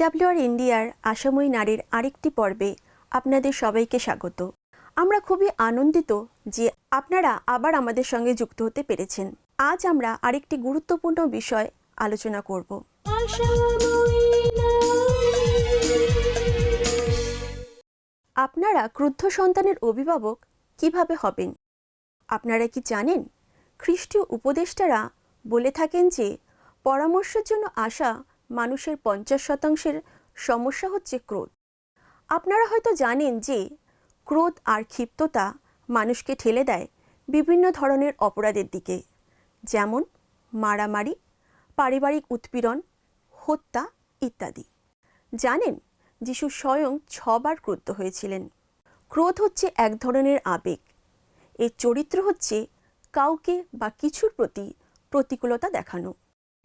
বিডাব্লিউআর ইন্ডিয়ার আসাময়ী নারীর আরেকটি পর্বে আপনাদের সবাইকে স্বাগত। আমরা খুবই আনন্দিত যে আপনারা আবার আমাদের সঙ্গে যুক্ত হতে পেরেছেন। আজ আমরা আরেকটি গুরুত্বপূর্ণ বিষয় আলোচনা করব। আপনারা ক্রুদ্ধ সন্তানের অভিভাবক কীভাবে হবেন? আপনারা কি জানেন? খ্রিস্টীয় উপদেষ্টারা বলে থাকেন যে, পরামর্শের জন্য আসা মানুষের পঞ্চাশ শতাংশের সমস্যা হচ্ছে ক্রোধ। আপনারা হয়তো জানেন যে ক্রোধ আর ক্ষিপ্ততা মানুষকে ঠেলে দেয় বিভিন্ন ধরনের অপরাধের দিকে, যেমন মারামারি, পারিবারিক উৎপীড়ন, হত্যা ইত্যাদি। জানেন যিশু স্বয়ং ছবার ক্রুদ্ধ হয়েছিলেন। ক্রোধ হচ্ছে এক ধরনের আবেগ। এর চরিত্র হচ্ছে কাউকে বা কিছুর প্রতি প্রতিকূলতা দেখানো।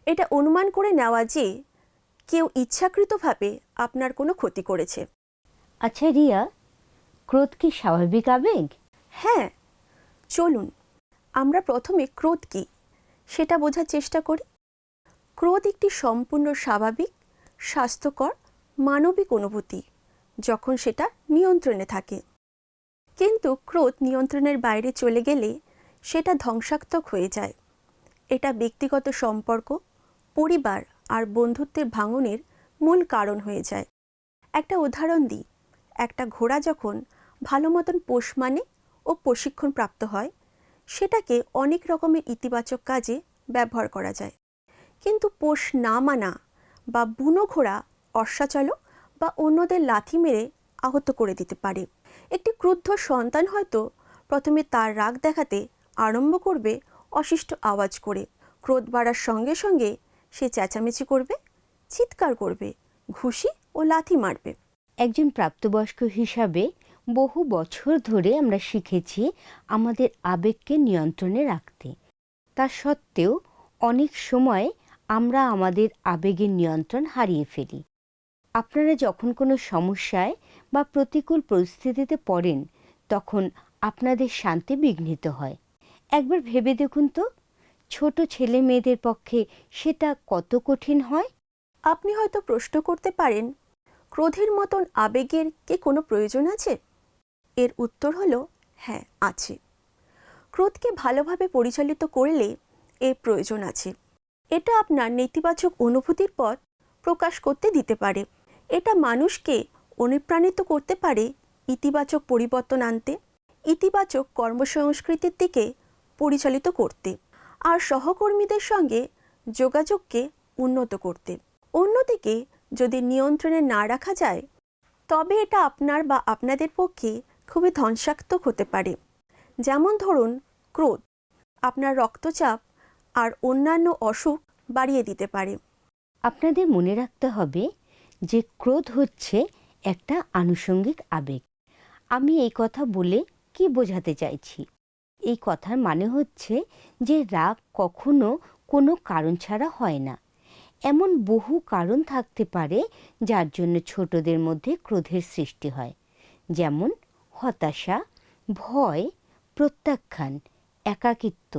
এটা অনুমান করে নেওয়া যে কেউ ইচ্ছাকৃতভাবে আপনার কোনো ক্ষতি করেছে? আচ্ছা রিয়া ক্রোধ কি স্বাভাবিক আবেগ? হ্যাঁ চলুন আমরা প্রথমে ক্রোধ কী সেটা বোঝার চেষ্টা করি। ক্রোধ একটি সম্পূর্ণ স্বাভাবিক স্বাস্থ্যকর মানবিক অনুভূতি যখন সেটা নিয়ন্ত্রণে থাকে। কিন্তু ক্রোধ নিয়ন্ত্রণের বাইরে চলে গেলে সেটা ধ্বংসাত্মক হয়ে যায়। এটা ব্যক্তিগত সম্পর্ক পরিবার আর বন্ধুত্বের ভাঙনের মূল কারণ হয়ে যায়। একটা উদাহরণ দিই। একটা ঘোড়া যখন ভালো মতন পোষ মানে ও প্রশিক্ষণ প্রাপ্ত হয়, সেটাকে অনেক রকমের ইতিবাচক কাজে ব্যবহার করা যায়। কিন্তু পোষ না মানা বা বুনো ঘোড়া অশ্বাচালক বা অন্যদের লাথি মেরে আহত করে দিতে পারে। একটি ক্রুদ্ধ সন্তান হয়তো প্রথমে তার রাগ দেখাতে আরম্ভ করবে অশিষ্ট আওয়াজ করে। ক্রোধ বাড়ার সঙ্গে সঙ্গে সে চেঁচামেচি করবে, চিৎকার করবে, ঘুষি ও লাথি মারবে। একজন প্রাপ্তবয়স্ক হিসাবে বহু বছর ধরে আমরা শিখেছি আমাদের আবেগকে নিয়ন্ত্রণে রাখতে। তা সত্ত্বেও অনেক সময় আমরা আমাদের আবেগের নিয়ন্ত্রণ হারিয়ে ফেলি। আপনারা যখন কোনো সমস্যায় বা প্রতিকূল পরিস্থিতিতে পড়েন, তখন আপনাদের শান্তি বিঘ্নিত হয়। একবার ভেবে দেখুন তো। ছোট ছেলে মেয়েদের পক্ষে সেটা কত কঠিন হয়? আপনি হয়তো প্রশ্ন করতে পারেন, ক্রোধের মতন আবেগের কি কোনো প্রয়োজন আছে? এর উত্তর হলো হ্যাঁ আছে। ক্রোধকে ভালোভাবে পরিচালিত করলে এর প্রয়োজন আছে। এটা আপনার নেতিবাচক অনুভূতির পথ প্রকাশ করতে দিতে পারে। এটা মানুষকে অনুপ্রাণিত করতে পারে ইতিবাচক পরিবর্তন আনতে, ইতিবাচক কর্মসংস্কৃতির দিকে পরিচালিত করতে। আর সহকর্মীদের সঙ্গে যোগাযোগকে উন্নত করতে। অন্যদিকে, যদি নিয়ন্ত্রণে না রাখা যায়, তবে এটা আপনার বা আপনাদের পক্ষে খুবই ধ্বংসাত্মক হতে পারে। যেমন ধরুন, ক্রোধ। আপনার রক্তচাপ আর অন্যান্য অসুখ বাড়িয়ে দিতে পারে। আপনাদের মনে রাখতে হবে যে ক্রোধ হচ্ছে একটা আনুষঙ্গিক আবেগ। আমি এই কথা বলে কি বোঝাতে চাইছি? এই কথার মানে হচ্ছে যে রাগ কখনো কোনো কারণ ছাড়া হয় না। এমন বহু কারণ থাকতে পারে যার জন্য ছোটদের মধ্যে ক্রোধের সৃষ্টি হয়। যেমন হতাশা, ভয়, প্রত্যাখ্যান, একাকিত্ব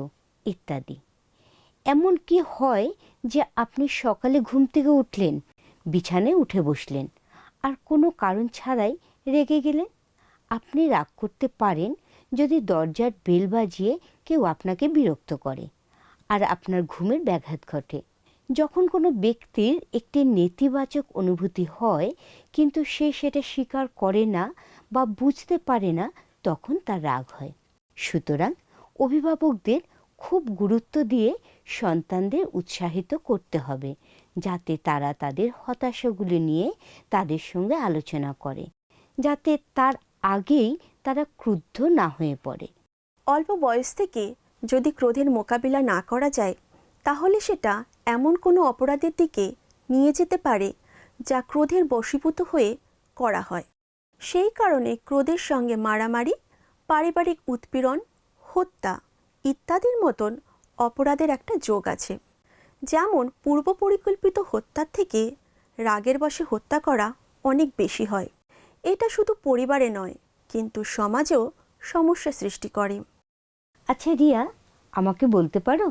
ইত্যাদি। এমন কি হয় যে আপনি সকালে ঘুম থেকে উঠলেন, বিছানায় উঠে বসলেন, আর কোনো কারণ ছাড়াই রেগে গেলেন? আপনি রাগ করতে পারেন যদি দরজার বেল বাজিয়ে কেউ আপনাকে বিরক্ত করে আর আপনার ঘুমের ব্যাঘাত ঘটে। যখন কোনো ব্যক্তির একটি নেতিবাচক অনুভূতি হয়, কিন্তু সে সেটা স্বীকার করে না বা বুঝতে পারে না, তখন তার রাগ হয়। সুতরাং অভিভাবকদের খুব গুরুত্ব দিয়ে সন্তানদের উৎসাহিত করতে হবে, যাতে তারা তাদের হতাশাগুলি নিয়ে তাদের সঙ্গে আলোচনা করে। যাতে তার আগেই তারা ক্রুদ্ধ না হয়ে পড়ে। অল্প বয়স থেকে যদি ক্রোধের মোকাবিলা না করা যায়, তাহলে সেটা এমন কোনো অপরাধের দিকে নিয়ে যেতে পারে যা ক্রোধের বশীভূত হয়ে করা হয়। সেই কারণে ক্রোধের সঙ্গে মারামারি, পারিবারিক উৎপীড়ন, হত্যা ইত্যাদির মতন অপরাধের একটা যোগ আছে। যেমন পূর্ব পরিকল্পিত হত্যার থেকে রাগের বশে হত্যা করা অনেক বেশি হয়। এটা শুধু পরিবারে নয় কিন্তু সমাজেও সমস্যা সৃষ্টি করে। আচ্ছা রিয়া আমাকে বলতে পারো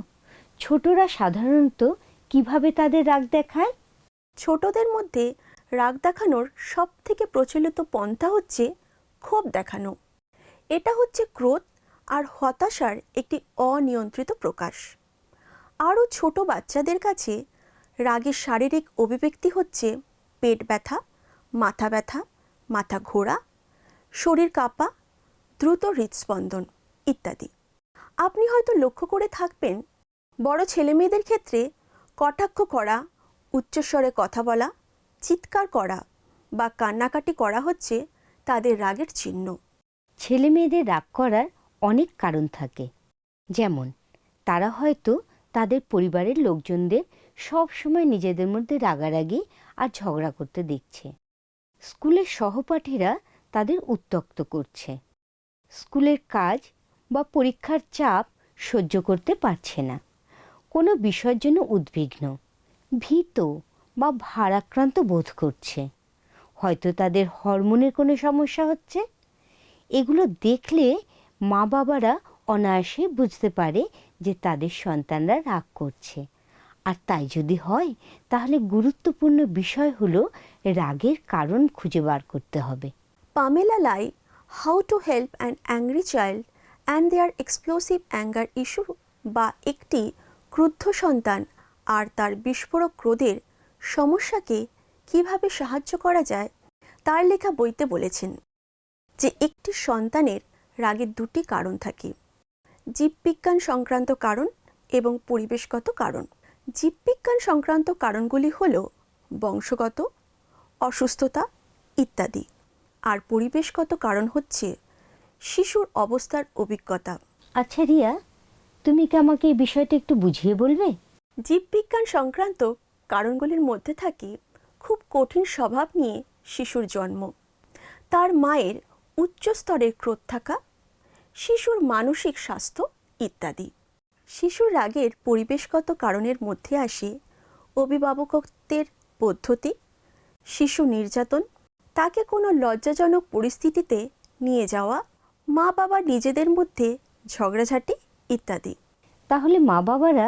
ছোটরা সাধারণত কীভাবে তাদের রাগ দেখায়? ছোটদের মধ্যে রাগ দেখানোর সব থেকে প্রচলিত পন্থা হচ্ছে ক্ষোভ দেখানো। এটা হচ্ছে ক্রোধ আর হতাশার একটি অনিয়ন্ত্রিত প্রকাশ। আরও ছোট বাচ্চাদের কাছে রাগের শারীরিক অভিব্যক্তি হচ্ছে পেট ব্যথা মাথা ব্যথা মাথা ঘোরা শরীর কাঁপা, দ্রুত হৃদস্পন্দন ইত্যাদি। আপনি হয়তো লক্ষ্য করে থাকবেন, বড় ছেলেমেয়েদের ক্ষেত্রে কটাক্ষ করা, উচ্চস্বরে কথা বলা, চিৎকার করা বা কান্নাকাটি করা হচ্ছে তাদের রাগের চিহ্ন। ছেলে মেয়েদের রাগ করার অনেক কারণ থাকে। যেমন, তারা হয়তো তাদের পরিবারের লোকজনদের সব সময় নিজেদের মধ্যে রাগারাগি আর ঝগড়া করতে দেখছে। স্কুলের সহপাঠীরা তাদের উত্তক্ত করছে। স্কুলের কাজ বা পরীক্ষার চাপ সহ্য করতে পারছে না। কোনো বিষয়ের জন্য উদ্বিগ্ন, ভীত বা ভারাক্রান্ত বোধ করছে। হয়তো তাদের হরমোনের কোনো সমস্যা হচ্ছে? এগুলো দেখলে মা বাবারা অনায়াসে বুঝতে পারে যে তাদের সন্তানরা রাগ করছে। আর তাই যদি হয়, তাহলে গুরুত্বপূর্ণ বিষয় হলো রাগের কারণ খুঁজে বার করতে হবে। Pamela Li how to help an angry child and their explosive anger issue বা একটি ক্রুদ্ধ সন্তান আর তার বিস্ফোরক ক্রোধের সমস্যাকে কীভাবে সাহায্য করা যায় তার লেখা বইতে বলেছেন যে একটি সন্তানের রাগের দুটি কারণ থাকে। জীববিজ্ঞান সংক্রান্ত কারণ এবং পরিবেশগত কারণ। জীববিজ্ঞান সংক্রান্ত কারণগুলি হল বংশগত, অসুস্থতা ইত্যাদি। আর পরিবেশগত কারণ হচ্ছে শিশুর অবস্থার অভিজ্ঞতা। আচ্ছা রিয়া তুমি কি আমাকে এই বিষয়টা একটু বুঝিয়ে বলবে? জীববিজ্ঞান সংক্রান্ত কারণগুলির মধ্যে থাকে খুব কঠিন স্বভাব নিয়ে শিশুর জন্ম। তার মায়ের উচ্চ স্তরের ক্রোধ থাকা শিশুর মানসিক স্বাস্থ্য ইত্যাদি। শিশুর রাগের পরিবেশগত কারণের মধ্যে আসে অভিভাবকত্বের পদ্ধতি শিশু নির্যাতন তাকে কোনো লজ্জাজনক পরিস্থিতিতে নিয়ে যাওয়া মা বাবা নিজেদের মধ্যে ঝগড়াঝাটি ইত্যাদি। তাহলে মা বাবারা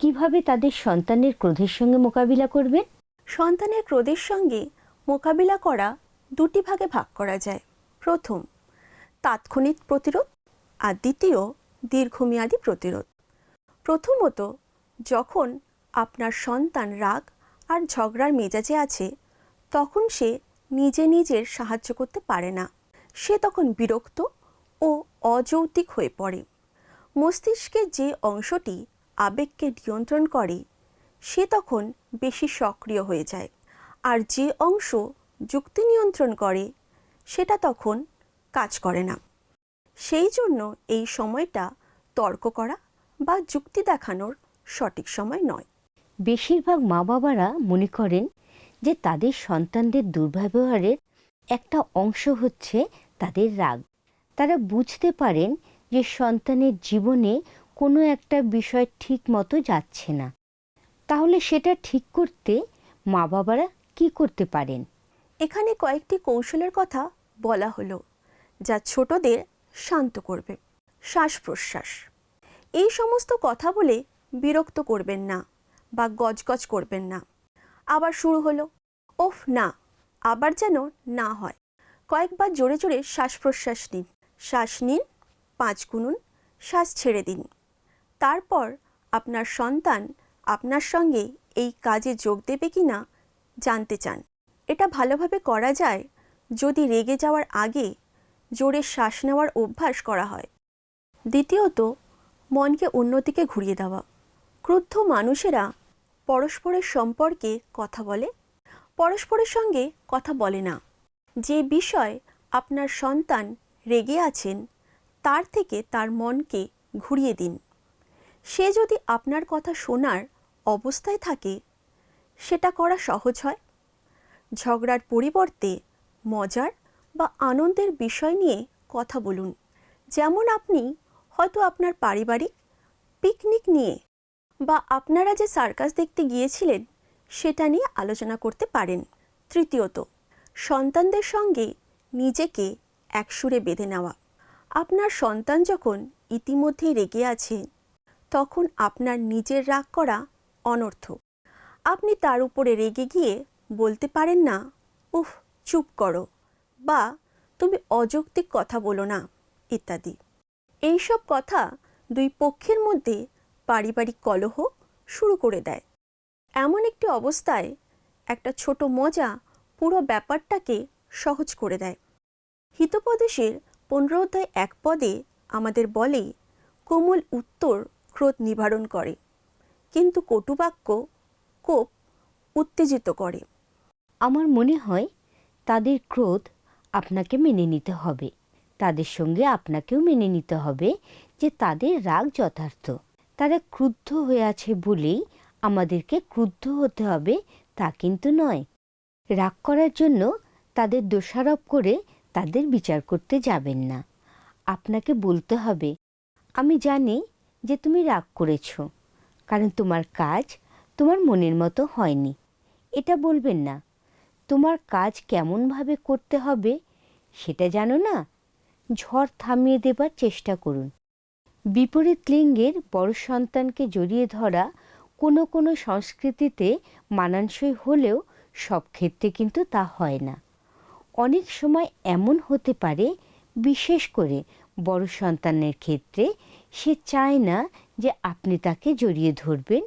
কীভাবে তাদের সন্তানের ক্রোধের সঙ্গে মোকাবিলা করবেন? সন্তানের ক্রোধের সঙ্গে মোকাবিলা করা দুটি ভাগে ভাগ করা যায়। প্রথম তাৎক্ষণিক প্রতিরোধ আর দ্বিতীয় দীর্ঘমেয়াদী প্রতিরোধ। প্রথমত যখন আপনার সন্তান রাগ আর ঝগড়ার মেজাজে আছে তখন সে নিজে নিজের সাহায্য করতে পারে না। সে তখন বিরক্ত ও অযৌক্তিক হয়ে পড়ে। মস্তিষ্কের যে অংশটি আবেগকে নিয়ন্ত্রণ করে, সে তখন বেশি সক্রিয় হয়ে যায়। আর যে অংশ যুক্তি নিয়ন্ত্রণ করে, সেটা তখন কাজ করে না। সেই জন্য এই সময়টা তর্ক করা বা যুক্তি দেখানোর সঠিক সময় নয়। বেশিরভাগ মা বাবারা মনে করেন যে তাদের সন্তানদের দুর্ব্যবহারের একটা অংশ হচ্ছে তাদের রাগ। তারা বুঝতে পারেন যে সন্তানের জীবনে কোনো একটা বিষয় ঠিক মতো যাচ্ছে না। তাহলে সেটা ঠিক করতে মা বাবারা কি করতে পারেন? এখানে কয়েকটি কৌশলের কথা বলা হলো, যা ছোটদের শান্ত করবে। শ্বাস প্রশ্বাস এই সমস্ত কথা বলে বিরক্ত করবেন না বা গজগজ করবেন না। আবার শুরু হলো। ওফ, না, আবার যেন না হয়। কয়েকবার জোরে জোরে শ্বাস প্রশ্বাস নিন। শ্বাস নিন, পাঁচ গুনুন, শ্বাস ছেড়ে দিন। তারপর আপনার সন্তান আপনার সঙ্গে এই কাজে যোগ দেবে কি না জানতে চান। এটা ভালোভাবে করা যায় যদি রেগে যাওয়ার আগে জোরে শ্বাস নেওয়ার অভ্যাস করা হয়। দ্বিতীয়ত, মনকে অন্যদিকে ঘুরিয়ে দেওয়া। ক্রুদ্ধ মানুষেরা পরস্পরের সম্পর্কে কথা বলে, পরস্পরের সঙ্গে কথা বলে না। যে বিষয় আপনার সন্তান রেগে আছেন, তার থেকে তার মনকে ঘুরিয়ে দিন। সে যদি আপনার কথা শোনার অবস্থায় থাকে, সেটা করা সহজ হয়। ঝগড়ার পরিবর্তে মজার বা আনন্দের বিষয় নিয়ে কথা বলুন। যেমন আপনি হয়তো আপনার পারিবারিক পিকনিক নিয়ে বা আপনারা যে সার্কাস দেখতে গিয়েছিলেন, সেটা নিয়ে আলোচনা করতে পারেন। তৃতীয়ত, সন্তানদের সঙ্গে নিজেকে একসুরে বেঁধে নেওয়া। আপনার সন্তান যখন ইতিমধ্যেই রেগে আছে, তখন আপনার নিজের রাগ করা অনর্থ। আপনি তার উপরে রেগে গিয়ে বলতে পারেন না, উফ, চুপ করো বা তুমি অযৌক্তিক কথা বলো না ইত্যাদি। এইসব কথা দুই পক্ষের মধ্যে পারিবারিক কলহ শুরু করে দেয়। এমন একটি অবস্থায় একটা ছোট মজা পুরো ব্যাপারটাকে সহজ করে দেয়। হিতোপদেশের পনেরো অধ্যায় এক পদে আমাদের বলে, কোমল উত্তর ক্রোধ নিবারণ করে, কিন্তু কটুবাক্য কোপ উত্তেজিত করে। আমার মনে হয় তাদের ক্রোধ আপনাকে মেনে নিতে হবে। তাদের সঙ্গে আপনাকেও মেনে নিতে হবে যে তাদের রাগ যথার্থ। তারা ক্রুদ্ধ হয়ে আছে বলেই আমাদেরকে ক্রুদ্ধ হতে হবে, তা কিন্তু নয়। রাগ করার জন্য তাদের দোষারোপ করে তাদের বিচার করতে যাবেন না। আপনাকে বলতে হবে, আমি জানি যে তুমি রাগ করেছ, কারণ তোমার কাজ তোমার মনের মতো হয়নি। এটা বলবেন না, তোমার কাজ কেমনভাবে করতে হবে সেটা জানো না? ঝড় থামিয়ে দেবার চেষ্টা করুন। বিপরীত লিঙ্গের বড় সন্তানকে জড়িয়ে ধরা কোনো কোনো সংস্কৃতিতে মানানসই হলেও সব ক্ষেত্রে কিন্তু তা হয় না। অনেক সময় এমন হতে পারে, বিশেষ করে বড় সন্তানের ক্ষেত্রে সে চায় না যে আপনি তাকে জড়িয়ে ধরবেন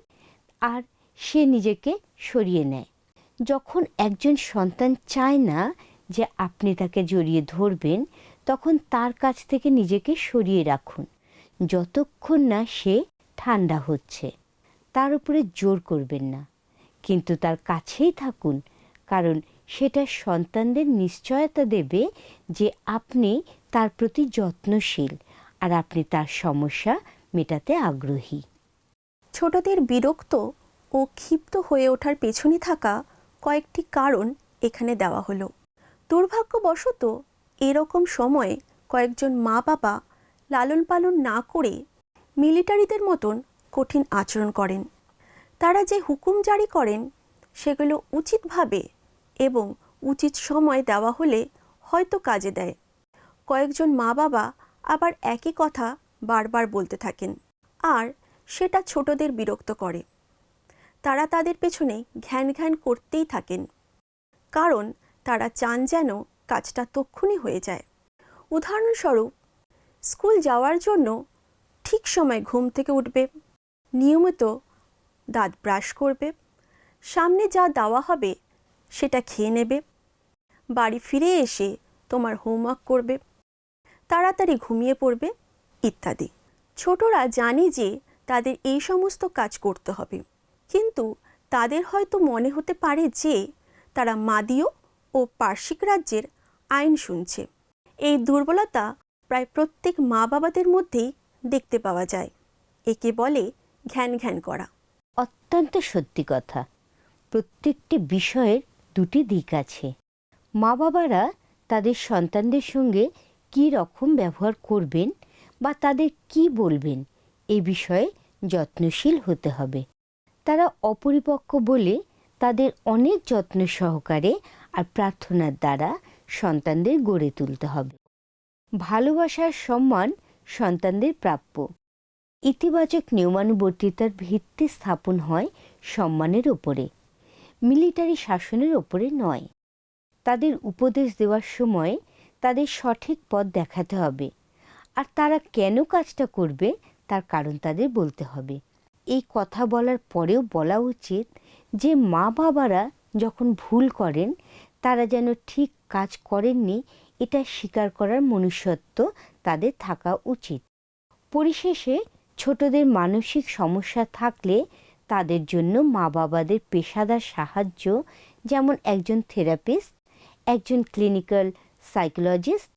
আর সে নিজেকে সরিয়ে নেয়। যখন একজন সন্তান চায় না যে আপনি তাকে জড়িয়ে ধরবেন, তখন তার কাছ থেকে নিজেকে সরিয়ে রাখুন। যতক্ষণ না সে ঠান্ডা হচ্ছে, তার উপরে জোর করবেন না। কিন্তু তার কাছেই থাকুন, কারণ সেটা সন্তানদের নিশ্চয়তা দেবে যে আপনি তার প্রতি যত্নশীল আর আপনি তার সমস্যা মেটাতে আগ্রহী। ছোটদের বিরক্ত ও ক্ষিপ্ত হয়ে ওঠার পেছনে থাকা কয়েকটি কারণ এখানে দেওয়া হলো। দুর্ভাগ্যবশত এরকম সময়ে কয়েকজন মা বাবা লালন পালন না করে মিলিটারিদের মতন কঠিন আচরণ করেন। তারা যে হুকুম জারি করেন, সেগুলো উচিতভাবে এবং উচিত সময় দেওয়া হলে হয়তো কাজে দেয়। কয়েকজন মা বাবা আবার একই কথা বারবার বলতে থাকেন, আর সেটা ছোটদের বিরক্ত করে। তারা তাদের পেছনে ঘ্যান ঘ্যান করতেই থাকেন, কারণ তারা চান যেন কাজটা তক্ষুনি হয়ে যায়। উদাহরণস্বরূপ স্কুল যাওয়ার জন্য ঠিক সময় ঘুম থেকে উঠবে। নিয়মিত দাঁত ব্রাশ করবে। সামনে যা দেওয়া হবে সেটা খেয়ে নেবে। বাড়ি ফিরে এসে তোমার হোমওয়ার্ক করবে। তাড়াতাড়ি ঘুমিয়ে পড়বে ইত্যাদি। ছোটরা জানে যে তাদের এই সমস্ত কাজ করতে হবে। কিন্তু তাদের হয়তো মনে হতে পারে যে তারা মাদীয় ও পার্শ্বিক রাজ্যের আইন শুনছে। এই দুর্বলতা প্রায় প্রত্যেক মা বাবাদের মধ্যেই দেখতে পাওয়া যায়। একে বলে ঘ্যান ঘ্যান করা। অত্যন্ত সত্যি কথা। প্রত্যেকটি বিষয়ের দুটি দিক আছে। মা বাবারা তাদের সন্তানদের সঙ্গে কী রকম ব্যবহার করবেন বা তাদের কি বলবেন, এ বিষয়ে যত্নশীল হতে হবে। তারা অপরিপক্ক বলে তাদের অনেক যত্ন সহকারে আর প্রার্থনার দ্বারা সন্তানদের গড়ে তুলতে হবে। ভালোবাসার সম্মান সন্তানদের প্রাপ্য। ইতিবাচক নিয়মানুবর্তিতার ভিত্তি স্থাপন হয় সম্মানের ওপরে, মিলিটারি শাসনের ওপরে নয়। তাদের উপদেশ দেওয়ার সময় তাদের সঠিক পথ দেখাতে হবে, আর তারা কেন কাজটা করবে তার কারণ তাদের বলতে হবে। এই কথা বলার পরেও বলা উচিত যে মা বাবারা যখন ভুল করেন, তারা যেন ঠিক কাজ করেননি এটা স্বীকার করার মনুষ্যত্ব তাদের থাকা উচিত। পরিশেষে, ছোটদের মানসিক সমস্যা থাকলে তাদের জন্য মা বাবাদের পেশাদার সাহায্য, যেমন একজন থেরাপিস্ট, একজন ক্লিনিক্যাল সাইকোলজিস্ট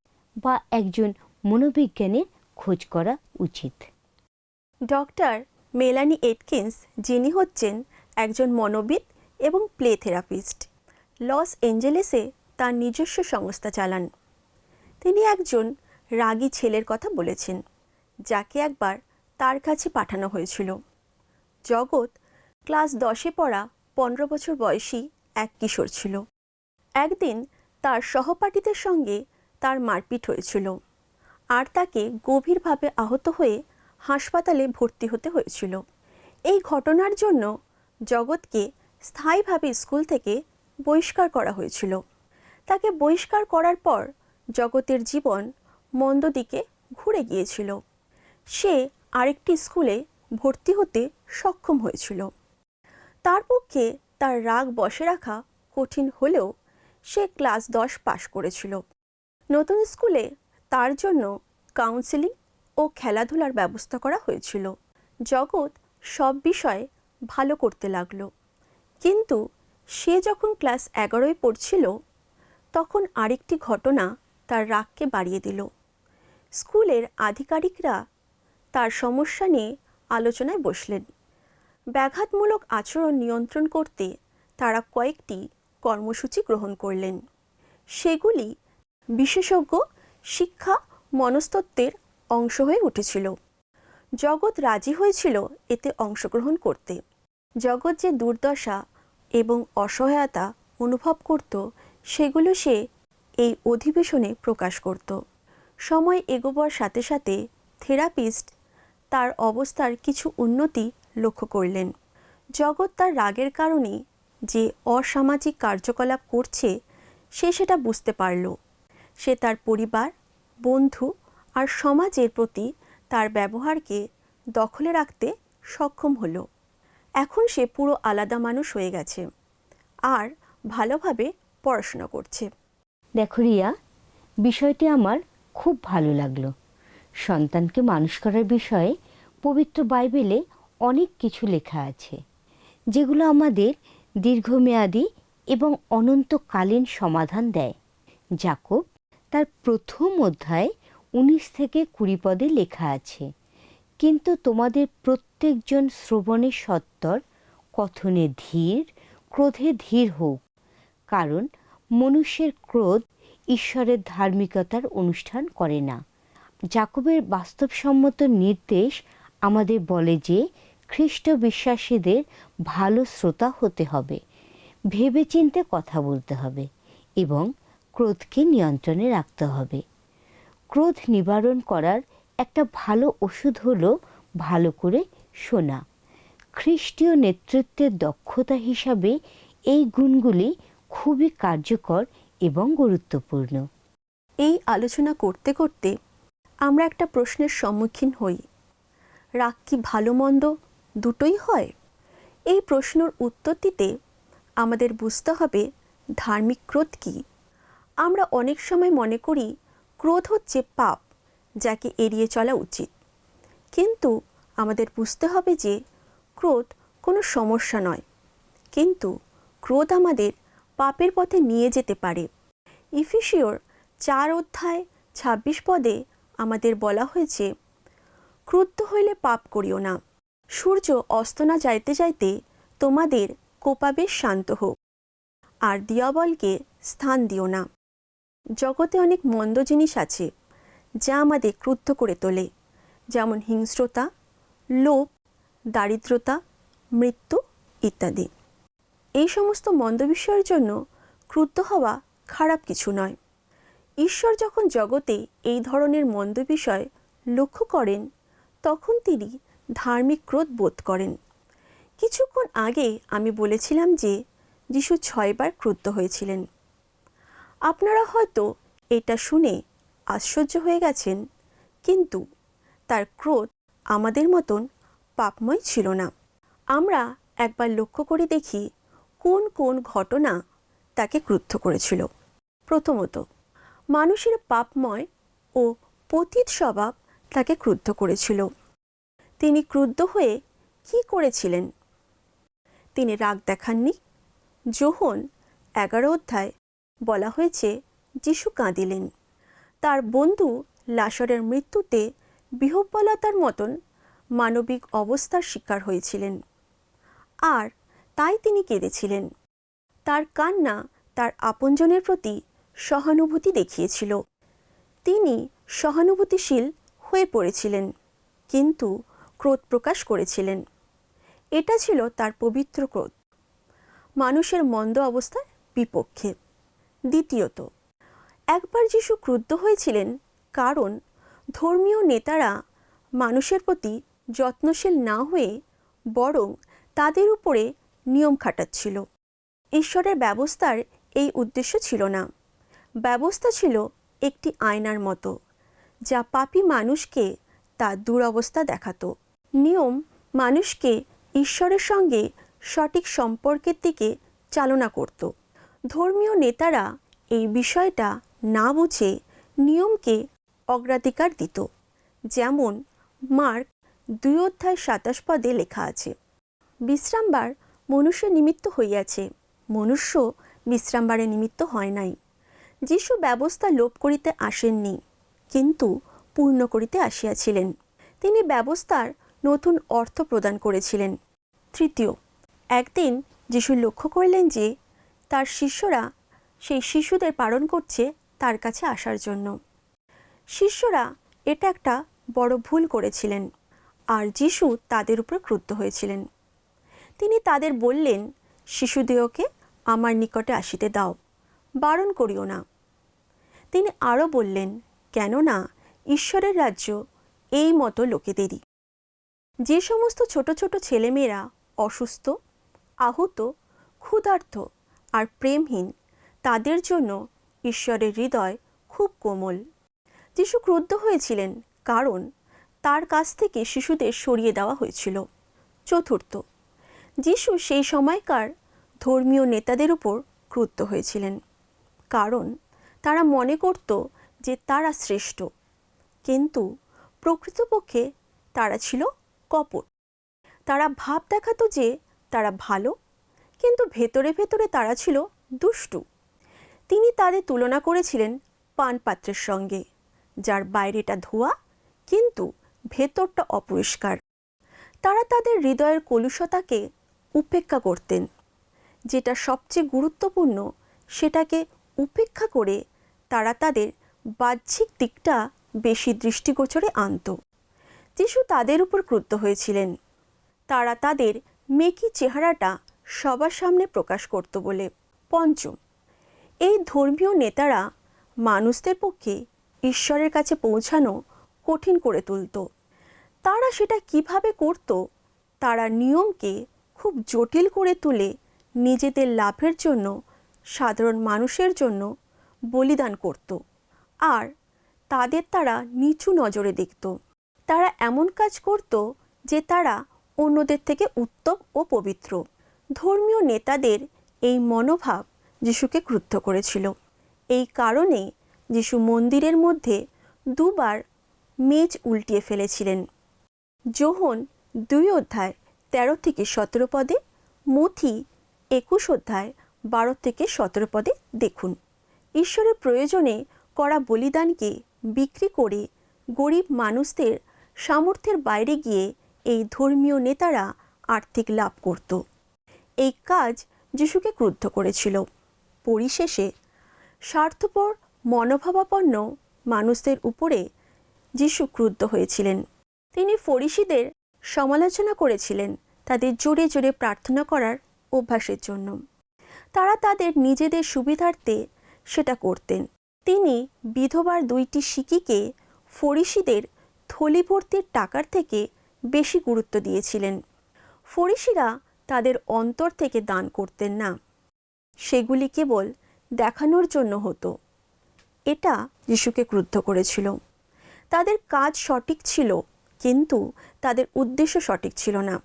বা একজন মনোবিজ্ঞানীর খোঁজ করা উচিত। ডক্টর মেলানি এটকিন্স, যিনি হচ্ছেন একজন মনোবিদ এবং প্লে থেরাপিস্ট, লস এঞ্জেলেসে তার নিজস্ব সংস্থা চালান। তিনি একজন রাগী ছেলের কথা বলেছেন, যাকে একবার তার কাছে পাঠানো হয়েছিল। জগৎ ক্লাস দশে পড়া পনেরো বছর বয়সী এক কিশোর ছিল। একদিন তার সহপাঠীদের সঙ্গে তার মারপিট হয়েছিল আর তাকে গভীরভাবে আহত হয়ে হাসপাতালে ভর্তি হতে হয়েছিল। এই ঘটনার জন্য জগৎকে স্থায়ীভাবে স্কুল থেকে বহিষ্কার করা হয়েছিল। তাকে বহিষ্কার করার পর জগতের জীবন মন্দ দিকে ঘুরে গিয়েছিল। সে আরেকটি স্কুলে ভর্তি হতে সক্ষম হয়েছিল। তার পক্ষে তার রাগ বসে রাখা কঠিন হলেও সে ক্লাস দশ পাশ করেছিল। নতুন স্কুলে তার জন্য কাউন্সেলিং ও খেলাধুলার ব্যবস্থা করা হয়েছিল। জগৎ সব বিষয়ে ভালো করতে লাগল। কিন্তু সে যখন ক্লাস এগারোয় পড়ছিল, তখন আরেকটি ঘটনা তার রাগকে বাড়িয়ে দিল। স্কুলের আধিকারিকরা তার সমস্যা নিয়ে আলোচনায় বসলেন। ব্যাঘাতমূলক আচরণ নিয়ন্ত্রণ করতে তারা কয়েকটি কর্মসূচি গ্রহণ করলেন। সেগুলি বিশেষজ্ঞ, শিক্ষা, মনস্তত্ত্বের অংশ হয়ে উঠেছিল। জগৎ রাজি হয়েছিল এতে অংশগ্রহণ করতে। জগৎ যে দুর্দশা এবং অসহায়তা অনুভব করত, সেগুলো সে এই অধিবেশনে প্রকাশ করত। সময় এগোবার সাথে সাথে থেরাপিস্ট তার অবস্থার কিছু উন্নতি লক্ষ্য করলেন। জগৎ তার রাগের কারণে যে অসামাজিক কার্যকলাপ করছে, সে সেটা বুঝতে পারল। সে তার পরিবার, বন্ধু আর সমাজের প্রতি তার ব্যবহারকে দখলে রাখতে সক্ষম হলো। এখন সে পুরো আলাদা মানুষ হয়ে গেছে। আর ভালোভাবে পড়াশোনা করছে। দেখো রিয়া, বিষয়টি আমার খুব ভালো লাগল। সন্তানকে মানুষ করার বিষয়ে পবিত্র বাইবেলে অনেক কিছু লেখা আছে, যেগুলো আমাদের দীর্ঘমেয়াদী এবং অনন্তকালীন সমাধান দেয়। জাকব তার প্রথম অধ্যায় উনিশ থেকে কুড়ি পদে লেখা আছে, কিন্তু তোমাদের প্রত্যেকজন শ্রবণে সত্তর, কথনে ধীর, ক্রোধে ধীর হোক কারণ মনুষ্যের ক্রোধ ঈশ্বরের ধার্মিকতার অনুষ্ঠান করে না। জাকবের বাস্তবসম্মত নির্দেশ আমাদের বলে যে, খ্রিস্ট বিশ্বাসীদের ভালো শ্রোতা হতে হবে, ভেবেচিন্তে কথা বলতে হবে এবং ক্রোধকে নিয়ন্ত্রণে রাখতে হবে। ক্রোধ নিবারণ করার একটা ভালো ওষুধ হলো ভালো করে শোনা। খ্রিস্টীয় নেতৃত্বের দক্ষতা হিসাবে এই গুণগুলি খুবই কার্যকর এবং গুরুত্বপূর্ণ। এই আলোচনা করতে করতে আমরা একটা প্রশ্নের সম্মুখীন হই। রাগ কি ভালো মন্দ দুটোই হয়? এই প্রশ্নের উত্তর দিতে আমাদের বুঝতে হবে ধার্মিক ক্রোধ কী। আমরা অনেক সময় মনে করি ক্রোধ হচ্ছে পাপ যাকে এড়িয়ে চলা উচিত। কিন্তু আমাদের বুঝতে হবে যে ক্রোধ কোনো সমস্যা নয়। কিন্তু ক্রোধ আমাদের পাপের পথে নিয়ে যেতে পারে। ইফিসিওর চার অধ্যায় ছাব্বিশ পদে আমাদের বলা হয়েছে, ক্রুদ্ধ হইলে পাপ করিও না। সূর্য অস্ত না যাইতে যাইতে তোমাদের কোপাবেশ শান্ত হোক, আর দিয়াবলকে স্থান দিও না। জগতে অনেক মন্দ জিনিস আছে, যা আমাদের ক্রুদ্ধ করে তোলে, যেমন হিংস্রতা, লোভ, দারিদ্রতা, মৃত্যু ইত্যাদি। এই সমস্ত মন্দ বিষয়ের জন্য ক্রুদ্ধ হওয়া খারাপ কিছু নয়। ঈশ্বর যখন জগতে এই ধরনের মন্দ বিষয় লক্ষ্য করেন, তখন তিনি ধার্মিক ক্রোধ বোধ করেন। কিছুক্ষণ আগে আমি বলেছিলাম যে যিশু ছয়বার ক্রুদ্ধ হয়েছিলেন। আপনারা হয়তো এটা শুনে আশ্চর্য হয়ে গেছেন, কিন্তু তার ক্রোধ আমাদের মতন পাপময় ছিল না। আমরা একবার লক্ষ্য করে দেখি কোন কোন ঘটনা তাকে ক্রুদ্ধ করেছিল? প্রথমত, মানুষের পাপময় ও পতিত স্বভাব তাকে ক্রুদ্ধ করেছিল। তিনি ক্রুদ্ধ হয়ে কি করেছিলেন? তিনি রাগ দেখাননি। যোহন এগারো অধ্যায় বলা হয়েছে, যিশু কাঁদিলেন। তার বন্ধু লাসরের মৃত্যুতে বিহব্বলতার মতন মানবিক অবস্থার শিকার হয়েছিলেন। আর তাই তিনি কেঁদেছিলেন। তার কান্না তার আপনজনের প্রতি সহানুভূতি দেখিয়েছিল। তিনি সহানুভূতিশীল হয়ে পড়েছিলেন, কিন্তু ক্রোধ প্রকাশ করেছিলেন। এটা ছিল তার পবিত্র ক্রোধ। মানুষের মন্দ অবস্থার বিপক্ষে। দ্বিতীয়ত, একবার যিশু ক্রুদ্ধ হয়েছিলেন কারণ ধর্মীয় নেতারা মানুষের প্রতি যত্নশীল না হয়ে বরং তাদের উপরে নিয়ম খাটাচ্ছিল। ঈশ্বরের ব্যবস্থার এই উদ্দেশ্য ছিল না। ব্যবস্থা ছিল একটি আয়নার মতো, যা পাপী মানুষকে তার দুরবস্থা দেখাতো। নিয়ম মানুষকে ঈশ্বরের সঙ্গে সঠিক সম্পর্কের দিকে চালনা করত। ধর্মীয় নেতারা এই বিষয়টা না বুঝে নিয়মকে অগ্রাধিকার দিত, যেমন মার্ক দুই অধ্যায় সাতাশ পদে লেখা আছে। বিশ্রামবার মনুষ্য নিমিত্ত হইয়াছে, মনুষ্য বিশ্রামবারে নিমিত্ত হয় নাই। যিশু ব্যবস্থা লোপ করিতে আসেননি, কিন্তু পূর্ণ করিতে আসিয়াছিলেন। তিনি ব্যবস্থার নতুন অর্থ প্রদান করেছিলেন। তৃতীয়, একদিন যিশু লক্ষ্য করলেন যে তার শিষ্যরা সেই শিশুদের পালন করছে তার কাছে আসার জন্য। শিষ্যরা এটা একটা বড় ভুল করেছিলেন, আর যিশু তাদের উপর ক্রুদ্ধ হয়েছিলেন। তিনি তাদের বললেন, শিশুদেহকে আমার নিকটে আসিতে দাও, বারণ করিও না। তিনি আরও বললেন, কেননা ঈশ্বরের রাজ্য এই মতো লোকেদেরই। যে সমস্ত ছোট ছোট ছেলেমেয়েরা অসুস্থ, আহত, ক্ষুধার্ত আর প্রেমহীন, তাদের জন্য ঈশ্বরের হৃদয় খুব কোমল। যিশু ক্রুদ্ধ হয়েছিলেন কারণ তার কাছ থেকে শিশুদের সরিয়ে দেওয়া হয়েছিল। চতুর্থ যিশু সেই সময়কার ধর্মীয় নেতাদের উপর ক্রুদ্ধ হয়েছিলেন। কারণ তারা মনে করত যে তারা শ্রেষ্ঠ, কিন্তু প্রকৃতপক্ষে তারা ছিল কপট। তারা ভাব দেখাতো যে তারা ভালো, কিন্তু ভেতরে ভেতরে তারা ছিল দুষ্টু। তিনি তাদের তুলনা করেছিলেন পানপাত্রের সঙ্গে, যার বাইরেটা ধোয়া, কিন্তু ভেতরটা অপরিষ্কার। তারা তাদের হৃদয়ের কলুষতাকে উপেক্ষা করতেন। যেটা সবচেয়ে গুরুত্বপূর্ণ, সেটাকে উপেক্ষা করে তারা তাদের বাহ্যিক দিকটা বেশি দৃষ্টিগোচরে আনত। যিশু তাদের উপর ক্রুদ্ধ হয়েছিলেন। তারা তাদের মেকি চেহারাটা সবার সামনে প্রকাশ করত বলে। পঞ্চম, এই ধর্মীয় নেতারা মানুষদের পক্ষে ঈশ্বরের কাছে পৌঁছানো কঠিন করে তুলত। তারা সেটা কীভাবে করত, তারা নিয়মকে খুব জটিল করে তুলে নিজেদের লাভের জন্য, সাধারণ মানুষের জন্য বলিদান করত। আর তাদের তারা নিচু নজরে দেখত। তারা এমন কাজ করত যে তারা অন্যদের থেকে উত্তম ও পবিত্র। ধর্মীয় নেতাদের এই মনোভাব যিশুকে ক্রুদ্ধ করেছিল। এই কারণে যিশু মন্দিরের মধ্যে দুবার মেজ উল্টিয়ে ফেলেছিলেন। যোহন দুই অধ্যায় তেরো থেকে সতেরো পদে, মথি একুশ অধ্যায় বারো থেকে সতেরো পদে দেখুন। ঈশ্বরের প্রয়োজনে করা বলিদানকে বিক্রি করে গরিব মানুষদের সামর্থ্যের বাইরে গিয়ে এই ধর্মীয় নেতারা আর্থিক লাভ করত। এই কাজ যিশুকে ক্রুদ্ধ করেছিল। পরিশেষে স্বার্থপর, মনোভাবাপন্ন মানুষদের উপরে যিশু ক্রুদ্ধ হয়েছিলেন। তিনি ফরিসিদের সমালোচনা করেছিলেন তাদের জোরে জোরে প্রার্থনা করার অভ্যাসের জন্য। তারা তাদের নিজেদের সুবিধার্থে সেটা করতেন। তিনি বিধবার দুইটি শিকিকে ফরিসিদের থলি ভর্তির টাকার থেকে বেশি গুরুত্ব দিয়েছিলেন। ফরিসিরা তাদের অন্তর থেকে দান করতেন না। সেগুলি কেবল দেখানোর জন্য হতো। এটা যিশুকে ক্রুদ্ধ করেছিল। তাদের কাজ সঠিক ছিল কিন্তু তাদের উদ্দেশ্য সঠিক ছিল না।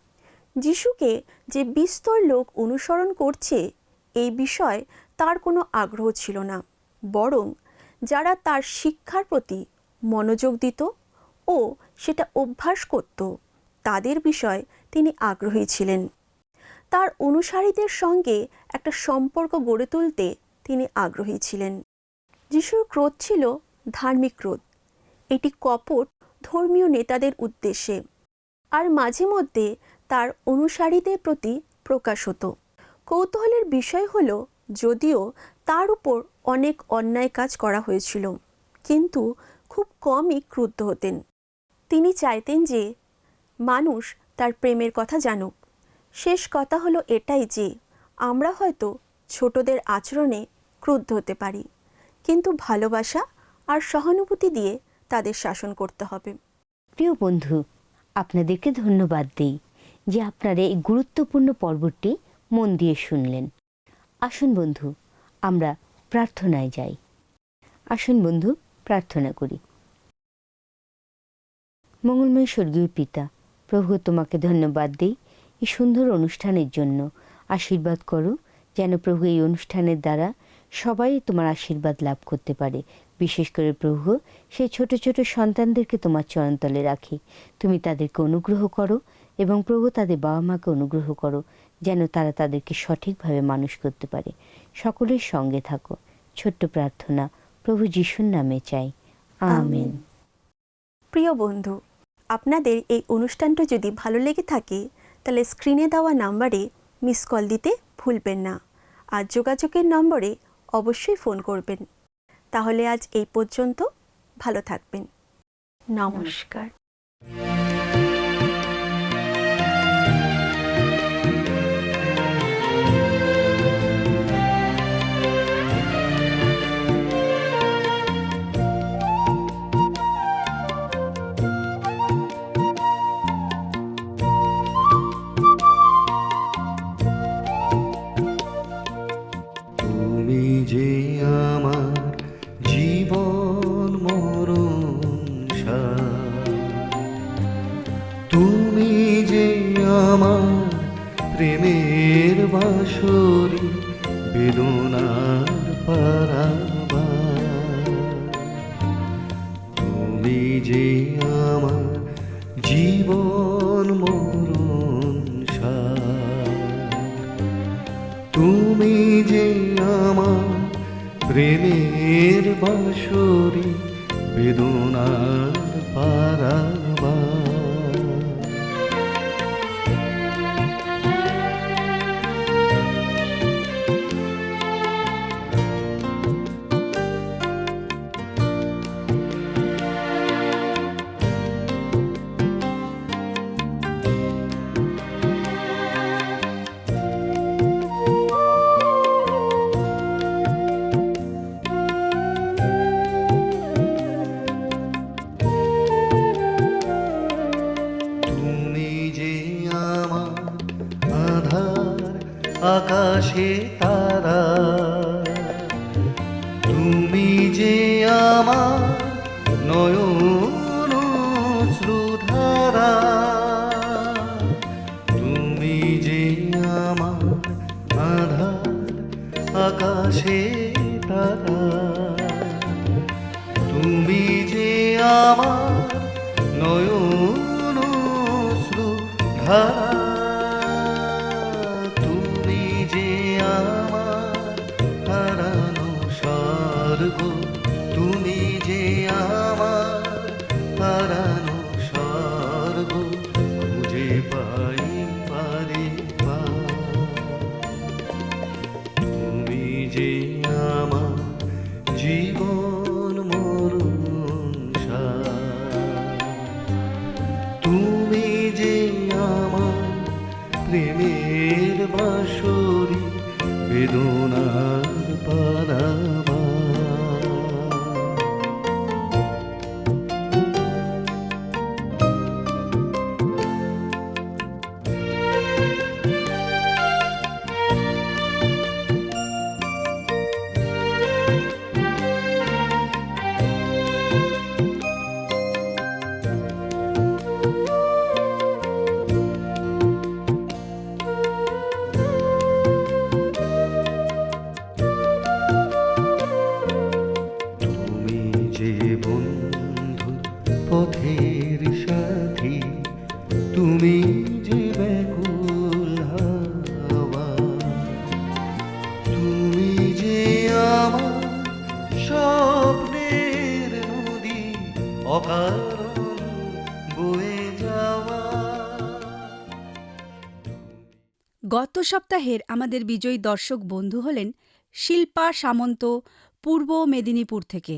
যিশুকে যে বিস্তর লোক অনুসরণ করছে, এই বিষয়ে তার কোনো আগ্রহ ছিল না। বরং যারা তার শিক্ষার প্রতি মনোযোগ দিত ও সেটা অভ্যাস করত, তাদের বিষয়ে তিনি আগ্রহী ছিলেন। তার অনুসারীদের সঙ্গে একটা সম্পর্ক গড়ে তুলতে তিনি আগ্রহী ছিলেন। যিশুর ক্রোধ ছিল ধার্মিক ক্রোধ। এটি কপট ধর্মীয় নেতাদের উদ্দেশ্যে আর মাঝে মধ্যে তার অনুসারীদের প্রতি প্রকাশ হতো। কৌতূহলের বিষয় হল, যদিও তার উপর অনেক অন্যায় কাজ করা হয়েছিল, কিন্তু খুব কমই ক্রুদ্ধ হতেন। তিনি চাইতেন যে মানুষ তার প্রেমের কথা জানুক। শেষ কথা হলো এটাই যে, আমরা হয়তো ছোটদের আচরণে ক্রুদ্ধ হতে পারি, কিন্তু ভালোবাসা আর সহানুভূতি দিয়ে তাদের শাসন করতে হবে। প্রিয় বন্ধু, আপনাদেরকে ধন্যবাদ দিই যে আপনারা এই গুরুত্বপূর্ণ পর্বটি মন দিয়ে শুনলেন। আসুন বন্ধু, আমরা প্রার্থনায় যাই। আসুন বন্ধু, প্রার্থনা করি। মঙ্গলময় স্বর্গীয় পিতা, প্রভু তোমাকে ধন্যবাদ দিই এই সুন্দর অনুষ্ঠানের জন্য। আশীর্বাদ করো যেন প্রভু এই অনুষ্ঠানের দ্বারা সবাই তোমার আশীর্বাদ লাভ করতে পারে। বিশেষ করে প্রভু, সেই ছোট ছোট সন্তানদেরকে তোমার চরণতলে রাখি। তুমি তাদেরকে অনুগ্রহ করো এবং প্রভু তাদের বাবা মাকে অনুগ্রহ করো যেন তারা তাদেরকে সঠিকভাবে মানুষ করতে পারে। সকলের সঙ্গে থাকো। ছোট্ট প্রার্থনা প্রভু যিশুর নামে চাই। আমেন। প্রিয় বন্ধু, আপনাদের এই অনুষ্ঠানটা যদি ভালো লেগে থাকে, তাহলে স্ক্রিনে দেওয়া নাম্বারে মিস কল দিতে ভুলবেন না। আর যোগাযোগের নম্বরে অবশ্যই ফোন করবেন। তাহলে আজ এই পর্যন্ত ভালো থাকবেন। নমস্কার। ধারা সপ্তাহের আমাদের বিজয়ী দর্শক বন্ধু হলেন শিল্পা সামন্ত পূর্ব মেদিনীপুর থেকে।